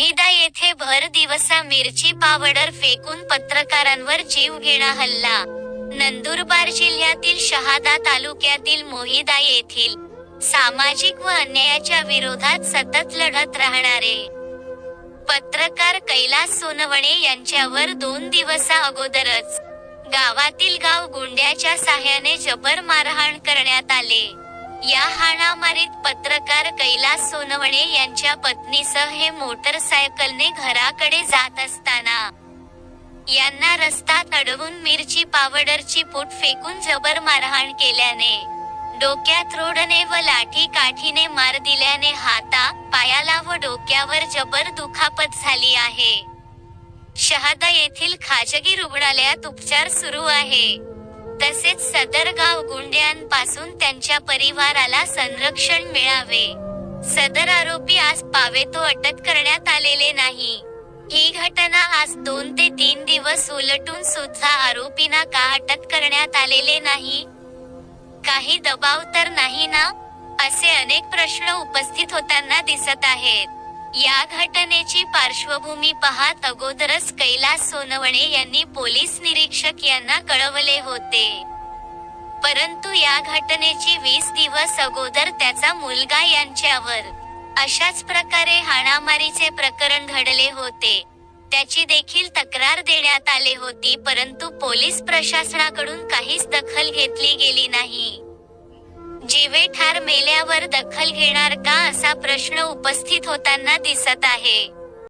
मोहिदा येथे भर दिवसा मिरची पावडर फेकून पत्रकारांवर जीवघेणा हल्ला. नंदुरबार जिल्ह्यातील शहादा तालुक्यातील मोहिदा येथील सामाजिक व अन्यायाच्या विरोधात सतत लढत राहणारे. पत्रकार कैलास सोनवणे यांच्यावर दोन दिवसा अगोदरच गावातील गाव गुंड्याच्या साह्याने जबर मारहाण करण्यात आले. या हाणामारीत पत्रकार कैलास सोनवणे यांच्या पत्नीसह हे मोटरसायकलने घराकडे जात असताना. यांना रस्ता अडवून मिरची पावडरची पूट फेकून जबर मारहाण केल्याने डोक्यात रोडने व लाठी काठीने मार दिल्याने हाता पायाला व डोक्यावर जबर दुखापत झाली आहे. शहादा येथील खाजगी रुग्णालयात उपचार सुरू आहे. तसेच सदर गाव गुंड्यांपासून त्यांच्या परिवाराला संरक्षण मिळावे. सदर आरोपी आज पावेतो अटक करण्यात आलेले नाही. ही घटना आज दोन ते तीन दिवस उलटून सुद्धा आरोपींना का अटक करण्यात आलेले नाही? काही दबाव तर नाही ना? असे अनेक प्रश्न उपस्थित होताना दिसत आहेत. या घटनेची पार्श्वभूमी पाहत अगोदरच कैलास सोनवणे यांनी पोलीस निरीक्षक यांना कळवले होते. परंतु या घटनेची वीस दिवस अगोदर त्याचा मुलगा यांच्यावर अशाच प्रकारे हाणामारीचे प्रकरण घडले होते. त्याची देखील तक्रार देण्यात आली होती परंतु पोलीस प्रशासनाकडून काहीच दखल घेतली गेली नाही. जीवे ठार मेल्यावर दखल घेणार का असा प्रश्न उपस्थित होताना दिसत आहे.